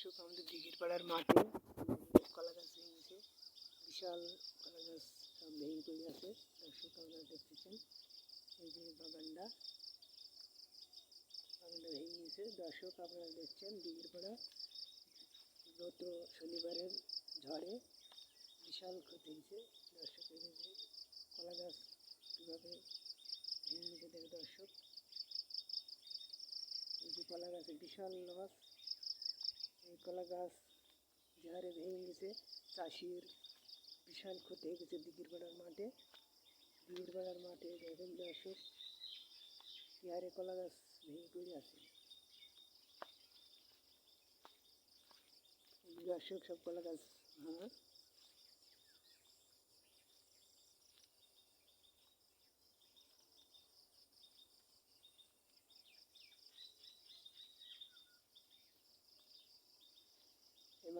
দর্শক আমাদের দিঘির পাড়ার মাঠে, কলা গাছ ভেঙেছে বিশাল কলা গাছ সব ভেঙে পড়ে আছে দর্শক আপনারা দেখতেছেন, এই যে বাগানটা বাগানটা ভেঙে গেছে, দর্শক আপনারা দেখছেন দিঘির পাড়া, গত শনিবারের ঝড়ে বিশাল ক্ষতি হয়েছে, দর্শক এই যে কলা গাছ কীভাবে ভেঙে গেছে দেখে দর্শক, এই যে কলা গাছে বিশাল লস এই কলা গাছ যে হারে ভেঙে গেছে, চাষির বিশাল ক্ষতি হয়ে গেছে দিঘির মাঠে। দিঘির পাড়ার মাঠে দেখেন দর্শক কি হারে কলা গাছ ভেঙে পড়ে আছে। দর্শক সব কলা গাছ হ্যাঁ।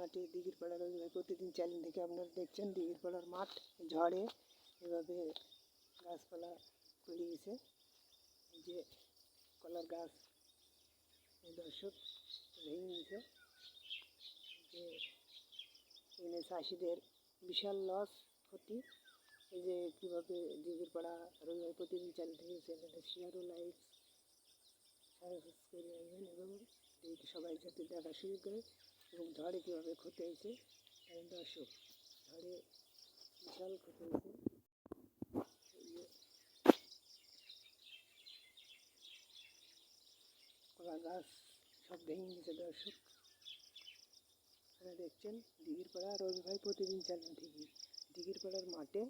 মাঠে দিঘির পাড়ার প্রতিদিন চ্যানেল থেকে আপনারা দেখছেন দিঘির পাড়ার মাঠ, ঝড়ে এভাবে গাছপালা পড়ে গেছে এই যে কলার গাছ দর্শক ভেঙে গেছে। যে এখানে চাষিদের বিশাল লস ক্ষতি। এই যে কীভাবে দিঘির পাড়া রবিবার প্রতিদিন চ্যানেল থেকে চ্যানেলটা শেয়ার ও লাইক করে সবাই যাতে দেখা শুরু করে এবং ঝড়ে কীভাবে ক্ষতি হয়েছে, এবং দর্শক ঝড়ে বিশাল ক্ষতি হয়েছে। কলা গাছ সব ভেঙে গেছে, দর্শক। আপনারা দেখছেন দিঘির পাড়া রবি ভাই প্রতিদিন চ্যানেল থেকে। দিঘির পাড়ার মাঠে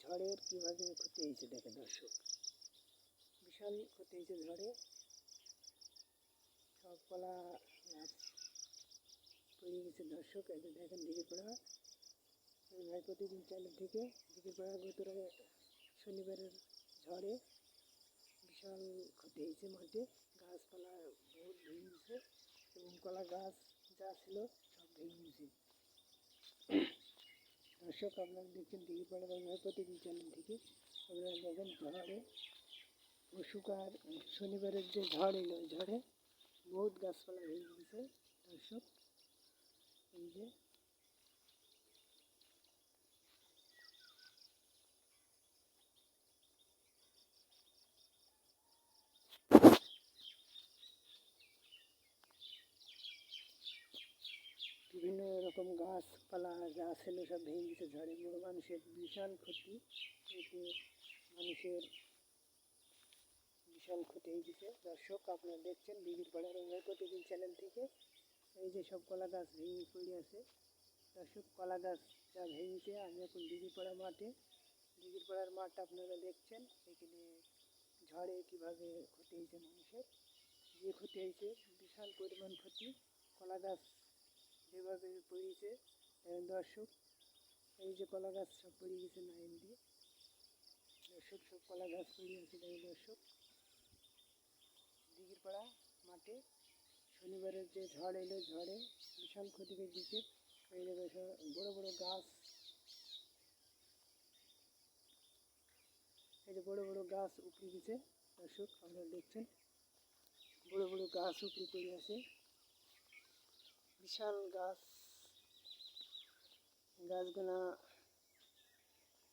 ঝড়ের কীভাবে ক্ষতি হয়েছে দেখে দর্শক। বিশাল ক্ষতি হয়েছে ঝড়ে। সব কলা গাছ পড়ে গেছে দর্শক যে দেখেন দিঘির পাড়া। প্রতিদিন চ্যানেল থেকে দিঘির পাড়া গতরে শনিবারের ঝড়ে বিশাল ক্ষতি হয়েছে মাঠে। গাছপালা বহুত ভেঙে গেছে এবং কলা গাছ যা ছিল সব ভেঙে গেছে। দর্শক আপনারা দেখছেন দিঘি পাড়া প্রতিদিন চ্যানেল থেকে আপনারা দেখেন ঝড়ে। পশুকার শনিবারের যে ঝড় এলো ঝড়ে বহুত গাছপালা ভেঙে গেছে দর্শক। এই যে বিভিন্ন রকম গাছপালা যা ছিল সব ভেঙে গেছে ঝড়ে বড় মানুষের বিশাল ক্ষতি এতে মানুষের বিশাল ক্ষতি হয়ে গেছে দর্শক আপনারা দেখছেন দিঘির পাড়ার রঙের প্রতিদিন চ্যানেল থেকে এই যে সব কলা গাছ ভেঙে পড়ে আছে দর্শক কলা গাছ যা ভেঙেছে, আমি এখন দিঘির পাড়া মাঠে দিঘির পাড়ার মাঠটা আপনারা দেখছেন, এখানে ঝড়ে কীভাবে ক্ষতি হয়েছে মানুষের, যে ক্ষতি হয়েছে, বিশাল পরিমাণ ক্ষতি কলা গাছ যেভাবে পড়েছে দর্শক, এই যে কলা গাছ সব পড়ে গেছে লাইন দিয়ে, দর্শক সব কলা গাছ পড়ে আছে দর্শক দিঘির পাড়া মাঠে শনিবারের যে ঝড় এলো, ঝড়ে বিশাল ক্ষতি করে দিচ্ছে এই বড়ো বড়ো গাছ। এই যে বড়ো বড়ো গাছ উপড়ে গেছে, দর্শক, আপনারা দেখছেন। বড়ো বড়ো গাছ উপড়ে পড়ে আছে। বিশাল গাছ। গাছগুলা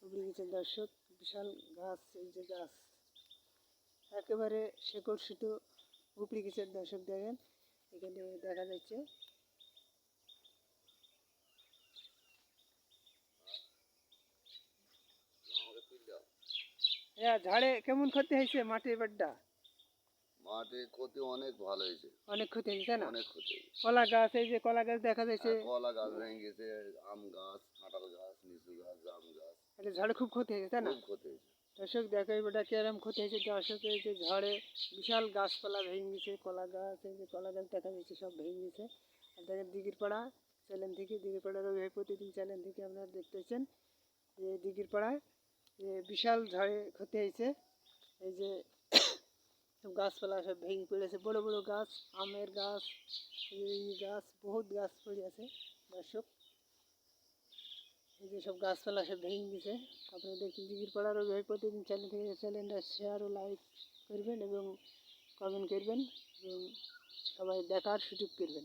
উপড়ে গেছে, দর্শক, বিশাল গাছ, এই যে গাছ। একেবারে শেকড় শুধু উপড়ে গেছে, দর্শক দেখেন। এখানে দেখা যাচ্ছে। হ্যাঁ ঝাড়ে কেমন ক্ষতি হয়েছে মাঠে এবারটা? মাঠে ক্ষতি অনেক ভালো হয়েছে। অনেক ক্ষতি হয়েছে না? অনেক ক্ষতি কলা গাছ এই যে কলা গাছ দেখা যাচ্ছে। কলা গাছ ভেঙে গেছে আম গাছ কাঁঠাল গাছ লিচু গাছ জাম গাছ। এটা ঝড়ে খুব ক্ষতি হয়েছে না? খুব ক্ষতি হয়েছে। দর্শক দেখো এবারটা কিরম ক্ষতি হয়েছে, দর্শক এই যে ঝড়ে বিশাল গাছপালা ভেঙে গেছে কলা গাছ, এই যে কলা গাছ দেখা যাচ্ছে, সব ভেঙে গেছে আর দেখেন দিঘির পাড়া চ্যানেল থেকে দিঘির পাড়া রবি প্রতিদিন চ্যানেল থেকে আপনারা দেখতেছেন যে দিঘির পাড়ায় যে বিশাল ঝড়ে ক্ষতি হয়েছে। এই যে সব গাছপালা সব ভেঙে পড়েছে, বড় বড় গাছ, আমের গাছ এই গাছ, বহুত গাছ পড়ে আছে, দর্শক। এই যে সব গাছপালা সব ভেঙে গেছে। আপনারা দেখছেন জিগির পাড়ার ভাই প্রতিদিন চ্যানেল থেকে চ্যানেলটা শেয়ার ও লাইক করবেন এবং কমেন্ট করবেন এবং সবাই দেখার সুযোগ করবেন।